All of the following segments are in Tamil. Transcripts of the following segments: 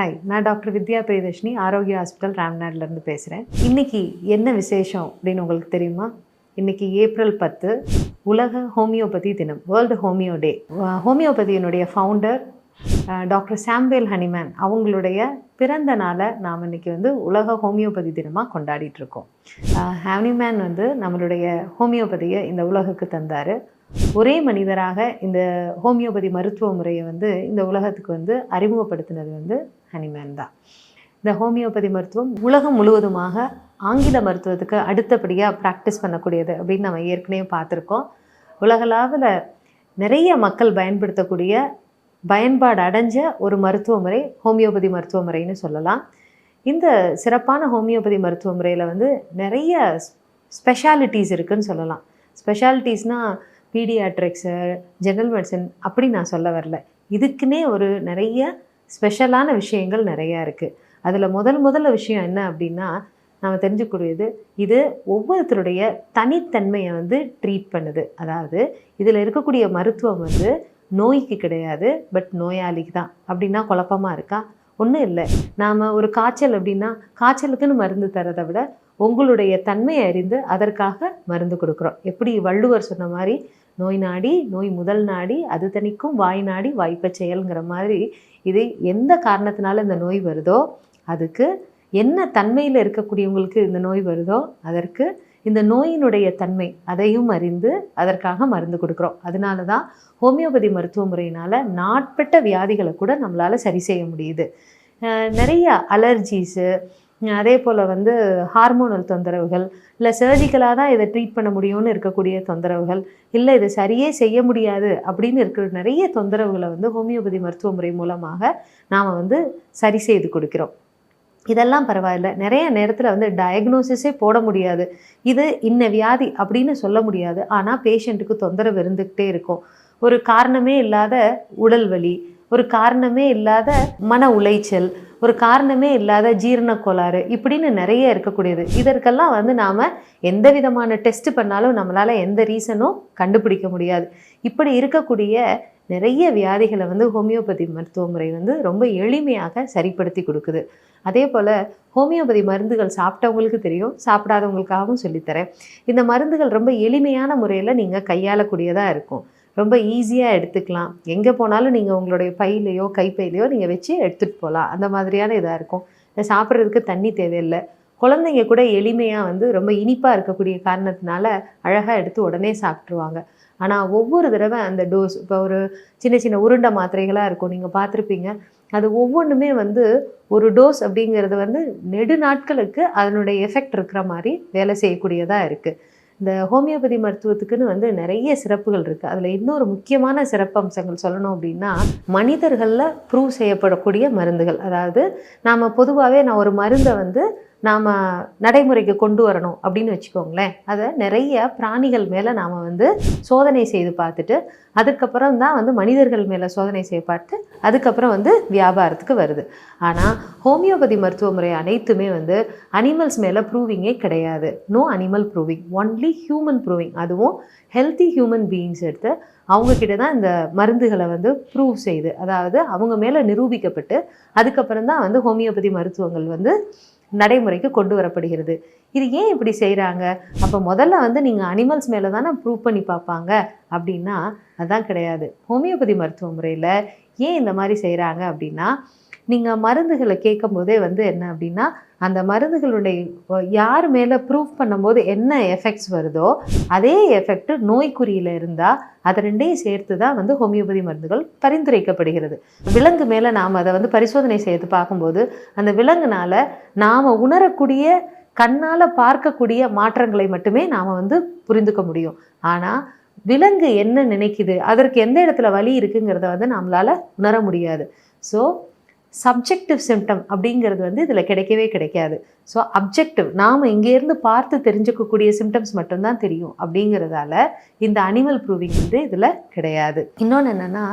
ஹாய் நான் டாக்டர் வித்யா பிரியதர்ஷினி ஆரோக்கிய ஹாஸ்பிட்டல் ராம்நாட்லேருந்து பேசுகிறேன் இன்னைக்கு என்ன விசேஷம் அப்படின்னு உங்களுக்கு தெரியுமா? இன்னைக்கு ஏப்ரல் பத்து உலக ஹோமியோபதி தினம் வேர்ல்டு ஹோமியோ டே ஹோமியோபதியினுடைய ஃபவுண்டர் டாக்டர் சாம்பேல் ஹனிமேன் அவங்களுடைய பிறந்த நாளை நாம் இன்றைக்கி வந்து உலக ஹோமியோபதி தினமாக கொண்டாடிட்டுருக்கோம் ஹனிமேன் வந்து நம்மளுடைய ஹோமியோபதியை இந்த உலகுக்கு தந்தார். ஒரே மனிதராக இந்த ஹோமியோபதி மருத்துவ முறையை வந்து இந்த உலகத்துக்கு வந்து அறிமுகப்படுத்தினது வந்து ஹனிமேன் தான். இந்த ஹோமியோபதி மருத்துவம் உலகம் முழுவதுமாக ஆங்கில மருத்துவத்துக்கு அடுத்தபடியாக ப்ராக்டிஸ் பண்ணக்கூடியது அப்படின்னு நம்ம ஏற்கனவே பார்த்துருக்கோம். உலகளாவில் நிறைய மக்கள் பயன்படுத்தக்கூடிய பயன்பாடு அடைஞ்ச ஒரு மருத்துவ முறை ஹோமியோபதி மருத்துவ முறைன்னு சொல்லலாம். இந்த சிறப்பான ஹோமியோபதி மருத்துவ முறையில் வந்து நிறைய ஸ்பெஷாலிட்டிஸ் இருக்குன்னு சொல்லலாம். ஸ்பெஷாலிட்டிஸ்னால் பீடியாட்ரிக்ஸு ஜெனரல் மெடிசன் அப்படி நான் சொல்ல வரல. இதுக்குன்னே ஒரு நிறைய ஸ்பெஷலான விஷயங்கள் நிறையா இருக்குது அதில் முதல் முதல்ல விஷயம் என்ன அப்படின்னா நம்ம தெரிஞ்சுக்கூடியது இது ஒவ்வொருத்தருடைய தனித்தன்மையை வந்து ட்ரீட் பண்ணுது. அதாவது இதில் இருக்கக்கூடிய மருத்துவம் வந்து நோய்க்கு கிடையாது பட் நோயாளிக்கு தான். அப்படின்னா குழப்பமாக இருக்கா? ஒன்றும் இல்லை. நாம் ஒரு காய்ச்சல் அப்படின்னா காய்ச்சலுக்குன்னு மருந்து தரதை விட உங்களுடைய தன்மையை அறிந்து அதற்காக மருந்து கொடுக்குறோம். எப்படி வள்ளுவர் சொன்ன மாதிரி நோய் நாடி நோய் முதல் நாடி அது தனிக்கும் வாய் நாடி வாய்ப்பை செயல்ங்கிற மாதிரி இது எந்த காரணத்தினால இந்த நோய் வருதோ அதுக்கு என்ன தன்மையில் இருக்கக்கூடியவங்களுக்கு இந்த நோய் வருதோ அதற்கு இந்த நோயினுடைய தன்மை அதையும் அறிந்து அதற்காக மருந்து கொடுக்குறோம். அதனால தான் ஹோமியோபதி மருத்துவ முறையினால் நாட்பட்ட வியாதிகளை கூட நம்மளால் சரி செய்ய முடியுது. நிறைய அலர்ஜிஸு அதே போல் வந்து ஹார்மோனல் தொந்தரவுகள் இல்லை சர்ஜிக்கலாக தான் இதை ட்ரீட் பண்ண முடியும்னு இருக்கக்கூடிய தொந்தரவுகள் இல்லை இதை சரியே செய்ய முடியாது அப்படின்னு இருக்கிற நிறைய தொந்தரவுகளை வந்து ஹோமியோபதி மருத்துவ முறை மூலமாக நாம் வந்து சரி செய்து கொடுக்கிறோம். இதெல்லாம் பரவாயில்ல. நிறைய நேரத்தில் வந்து டயக்னோசிஸே போட முடியாது. இது இன்ன வியாதி அப்படின்னு சொல்ல முடியாது. ஆனால் பேஷண்ட்டுக்கு தொந்தரவு இருந்துக்கிட்டே இருக்கும். ஒரு காரணமே இல்லாத உடல் வலி ஒரு காரணமே இல்லாத மன உளைச்சல் ஒரு காரணமே இல்லாத ஜீரண கோளாறு இப்படின்னு நிறைய இருக்கக்கூடியது. இதற்கெல்லாம் வந்து நாம் எந்த விதமான டெஸ்ட் பண்ணாலும் நம்மளால் எந்த ரீசனும் கண்டுபிடிக்க முடியாது. இப்படி இருக்கக்கூடிய நிறைய வியாதிகளை வந்து ஹோமியோபதி மருத்துவ முறை வந்து ரொம்ப எளிமையாக சரிப்படுத்தி கொடுக்குது. அதே போல் ஹோமியோபதி மருந்துகள் சாப்பிட்டவங்களுக்கு தெரியும் சாப்பிடாதவங்களுக்காகவும் சொல்லித்தரேன். இந்த மருந்துகள் ரொம்ப எளிமையான முறையில் நீங்கள் கையாளக்கூடியதாக இருக்கும். ரொம்ப ஈஸியாக எடுத்துக்கலாம். எங்கே போனாலும் நீங்கள் உங்களுடைய பையிலையோ கைப்பையிலையோ நீங்கள் வச்சு எடுத்துகிட்டு போகலாம் அந்த மாதிரியான இதாக இருக்கும். இதை சாப்பிட்றதுக்கு தண்ணி தேவையில்லை. குழந்தைங்க கூட எளிமையாக வந்து ரொம்ப இனிப்பாக இருக்கக்கூடிய காரணத்தினால அழகாக எடுத்து உடனே சாப்பிட்ருவாங்க ஆனால் ஒவ்வொரு தடவை அந்த டோஸ் இப்போ ஒரு சின்ன சின்ன உருண்டை மாத்திரைகளாக இருக்கும். நீங்கள் பார்த்துருப்பீங்க. அது ஒவ்வொன்றுமே வந்து ஒரு டோஸ் அப்படிங்கிறது வந்து நெடு நாட்களுக்கு அதனுடைய எஃபெக்ட் இருக்கிற மாதிரி வேலை செய்யக்கூடியதாக இருக்குது இந்த ஹோமியோபதி மருத்துவத்துக்குன்னு வந்து நிறைய சிறப்புகள் இருக்குது அதில் இன்னொரு முக்கியமான சிறப்பம்சங்கள் சொல்லணும் அப்படின்னா மனிதர்களில் ப்ரூவ் செய்யப்படக்கூடிய மருந்துகள். அதாவது நாம் பொதுவாகவே நான் ஒரு மருந்தை வந்து நாம் நடைமுறைக்கு கொண்டு வரணும் அப்படின்னு வச்சுக்கோங்களேன். அதை நிறைய பிராணிகள் மேலே நாம் வந்து சோதனை செய்து பார்த்துட்டு அதுக்கப்புறம் தான் வந்து மனிதர்கள் மேலே சோதனை செய்ய பார்த்து அதுக்கப்புறம் வந்து வியாபாரத்துக்கு வருது. ஆனால் ஹோமியோபதி மருத்துவ முறை அனைத்துமே வந்து அனிமல்ஸ் மேலே ப்ரூவிங்கே கிடையாது. No animal proving only human proving அதுவும் ஹெல்த்தி ஹியூமன் பீயிங்ஸ் எடுத்து அவங்கக்கிட்ட தான் இந்த மருந்துகளை வந்து ப்ரூவ் செய்து அதாவது அவங்க மேலே நிரூபிக்கப்பட்டு அதுக்கப்புறம் தான் வந்து ஹோமியோபதி மருத்துவங்கள் வந்து நடைமுறைக்கு கொண்டு வரப்படுகிறது. இது ஏன் இப்படி செய்கிறாங்க அப்போ முதல்ல வந்து நீங்கள் அனிமல்ஸ் மேலே தானே ப்ரூவ் பண்ணி பார்ப்பாங்க. அப்படின்னா அதான் கிடையாது. ஹோமியோபதி மருத்துவ முறையில் ஏன் இந்த மாதிரி செய்கிறாங்க அப்படின்னா நீங்கள் மருந்துகளை கேட்கும் போதே வந்து என்ன அப்படின்னா அந்த மருந்துகளுடைய யார் மேலே ப்ரூவ் பண்ணும்போது என்ன எஃபெக்ட்ஸ் வருதோ அதே எஃபெக்ட் நோய்க்குறியில் இருந்தால் அதை ரெண்டையும் சேர்த்து தான் வந்து ஹோமியோபதி மருந்துகள் பரிந்துரைக்கப்படுகிறது. விலங்கு மேலே நாம் அதை வந்து பரிசோதனை செய்து பார்க்கும்போது அந்த விலங்குனால நாம் உணரக்கூடிய கண்ணால் பார்க்கக்கூடிய மாற்றங்களை மட்டுமே நாம் வந்து புரிந்துக்க முடியும். ஆனால் விலங்கு என்ன நினைக்குது அதற்கு எந்த இடத்துல வலி இருக்குங்கிறத வந்து நம்மளால் உணர முடியாது. ஸோ சப்ஜெக்டிவ் சிம்டம் அப்படிங்கிறது வந்து இதில் கிடைக்கவே கிடைக்காது. ஸோ அப்ஜெக்டிவ் நாம் இங்கேருந்து பார்த்து தெரிஞ்சுக்கக்கூடிய சிம்டம்ஸ் மட்டும்தான் தெரியும் அப்படிங்கிறதால இந்த அனிமல் ப்ரூவிங் வந்து இதில் கிடையாது. இன்னொன்று என்னென்னா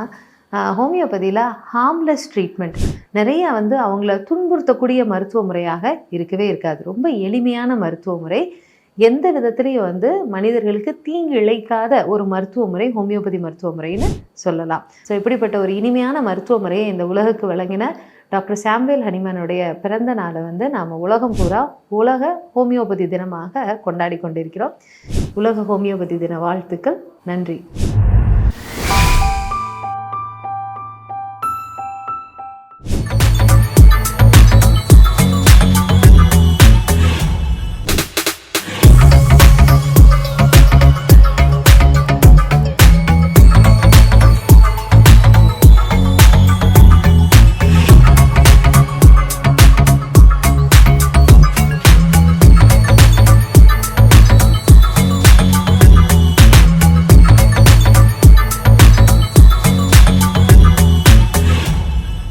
ஹோமியோபதியில் ஹார்ம்லெஸ் ட்ரீட்மெண்ட் நிறைய வந்து அவங்கள துன்புறுத்தக்கூடிய மருத்துவ முறையாக இருக்கவே இருக்காது. ரொம்ப எளிமையான மருத்துவ முறை. எந்த விதத்திலையும் வந்து மனிதர்களுக்கு தீங்கு இழைக்காத ஒரு மருத்துவ முறை ஹோமியோபதி மருத்துவ முறைன்னு சொல்லலாம். ஸோ இப்படிப்பட்ட ஒரு இனிமையான மருத்துவ முறையை இந்த உலகுக்கு வழங்கின டாக்டர் சாம்பேல் ஹனிமனுடைய பிறந்த நாளை வந்து நாம் உலகம் பூரா உலக ஹோமியோபதி தினமாக கொண்டாடி கொண்டிருக்கிறோம். உலக ஹோமியோபதி தின வாழ்த்துக்கள். நன்றி.